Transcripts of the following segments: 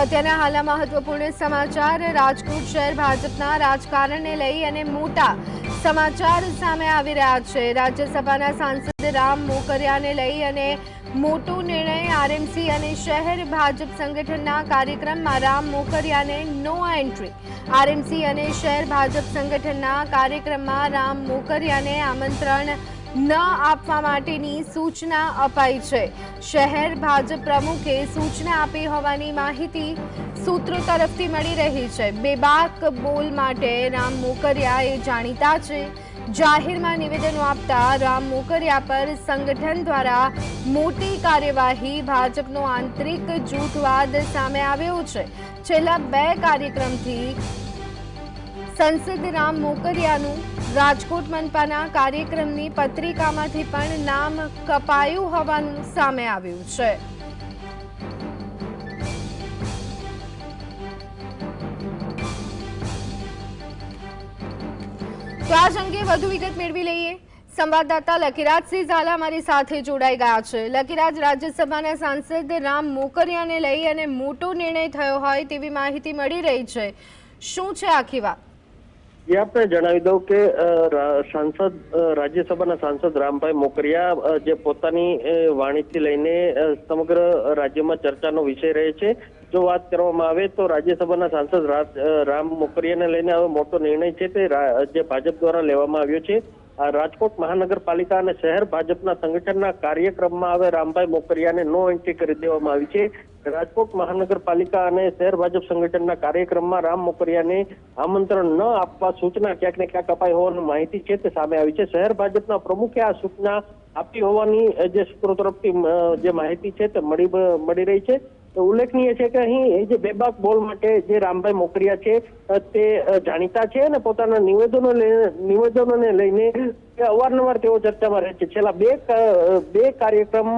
અત્યારના હાલના મહત્વપૂર્ણ સમાચાર, રાજકોટ શહેર ભાજપના રાજકારણને લઈ અને મોટા સમાચાર સામે આવી રહ્યા છે. રાજ્યસભાના સાંસદ રામ મોકરિયાને લઈ અને મોટો નિર્ણય આરએમસી અને શહેર ભાજપ સંગઠનના કાર્યક્રમમાં રામ મોકરિયાને નો એન્ટ્રી. આરએમસી અને શહેર ભાજપ સંગઠનના કાર્યક્રમમાં રામ મોકરિયાને આમંત્રણ ન આપવા માટેની સૂચના અપાઈ છે. શહેર ભાજપ પ્રમુખે સૂચના આપી હોવાની માહિતી સૂત્રો તરફથી મળી રહી છે. બેબાક બોલ માટે રામ મોકરિયા એ જાણીતા છે. જાહેરમાં નિવેદનો આપતા રામ મોકરિયા પર સંગઠન દ્વારા મોટી કાર્યવાહી ભાજપનો આંતરિક જૂથવાદ સામે આવ્યો છે. છેલ્લા બે કાર્યક્રમથી સંસદ રામ મોકરિયાનું રાજકોટ મનપાના કાર્યક્રમની પત્રિકામાંથી પણ નામ કપાયું હોવાનું સામે આવ્યું છે. તો આ અંગે વધુ વિગત મેળવી લઈએ. સંવાદદાતા લકીરાજસિંહ ઝાલા મારી સાથે જોડાઈ ગયા છે. લકીરાજ રાજ્યસભાના સાંસદ રામ મોકરિયાને લઈ અને મોટો નિર્ણય થયો હોય તેવી માહિતી મળી રહી છે. શું છે આખી વાત? એ આપણે જણાવી દઉં કે સાંસદ રાજ્યસભાના સાંસદ રામભાઈ મોકરિયા જે પોતાની વાણીથી લઈને સમગ્ર રાજ્યમાં ચર્ચાનો વિષય રહે છે. જો વાત કરવામાં આવે તો રાજ્યસભાના સાંસદ રામ મોકરિયાને લઈને હવે મોટો નિર્ણય છે તે જે ભાજપ દ્વારા લેવામાં આવ્યો છે. રાજકોટ મહાનગરપાલિકા અને શહેર ભાજપના સંગઠનના કાર્યક્રમમાં હવે રામભાઈ મોકરિયાને નો એન્ટ્રી કરી દેવામાં આવી છે. રાજકોટ મહાનગરપાલિકા અને શહેર ભાજપ સંગઠનના કાર્યક્રમમાં રામ મોકરિયાને આમંત્રણ ન આપવા સૂચના ક્યાંક ને ક્યાંક અપાઈ હોવાની માહિતી છે તે સામે આવી છે. શહેર ભાજપના પ્રમુખે આ સૂચના આપી હોવાની જે સૂત્રો તરફથી જે માહિતી છે તે મળી મળી રહી છે. ઉલ્લેખનીય છે કે અહીં જે બેબાક બોલ માટે જે રામભાઈ મોકરિયા છે તે જાણીતા છે અને પોતાના નિવેદનો નિવેદનોને લઈને અવારનવાર તેઓ ચર્ચામાં રહે છે. છેલ્લા બે બે કાર્યક્રમ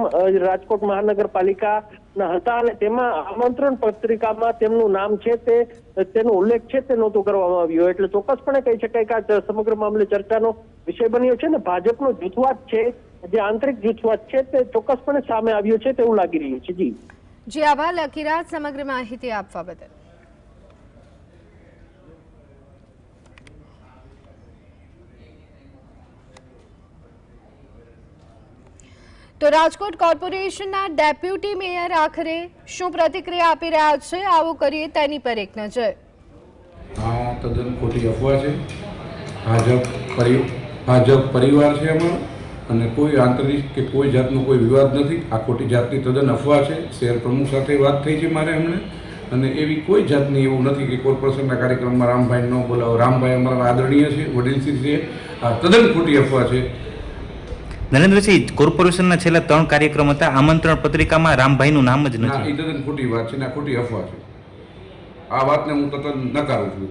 રાજકોટ મહાનગરપાલિકાના હતા અને તેમાં આમંત્રણ પત્રિકામાં તેમનું નામ છે તે, તેનો ઉલ્લેખ છે તે નહોતું કરવામાં આવ્યો. એટલે ચોક્કસપણે કહી શકાય કે આ સમગ્ર મામલે ચર્ચાનો વિષય બન્યો છે ને ભાજપનો જૂથવાદ છે, જે આંતરિક જૂથવાદ છે તે ચોક્કસપણે સામે આવ્યો છે તેવું લાગી રહ્યું છે. જી. જી આભાર લકીરાજ સમગ્ર માહિતી આપવા બદલ. તો રાજકોટ કોર્પોરેશનના ડેપ્યુટી મેયર આખરે શું પ્રતિક્રિયા આપી રહ્યા છે, આવું કરીએ તેની પર એક નજર. તદ્દન ખોટી અફવા છે. ભાજપ ભાજપ પરિવાર છે અમારો અને કોઈ આંતરિક કે કોઈ જાતનો કોઈ વિવાદ નથી. આ ખોટી જાતની તદ્દન અફવા છે. શહેર પ્રમુખ સાથે વાત થઈ છે મારે એમણે અને એવી કોઈ જાતની એવું નથી કે કોર્પોરેશનના કાર્યક્રમમાં રામભાઈ ન બોલાવો. રામભાઈ અમારા આદરણીય છે વડીલશ્રી છે. આ તદ્દન ખોટી અફવા છે. નરેન્દ્રસિંહ કોર્પોરેશનના છેલ્લા ત્રણ કાર્યક્રમ હતા. આમંત્રણ પત્રિકામાં રામભાઈનું નામ જ ના એ તદ્દન ખોટી વાત છે ને ખોટી અફવા છે. આ વાતને હું તદ્દન નકારું છું.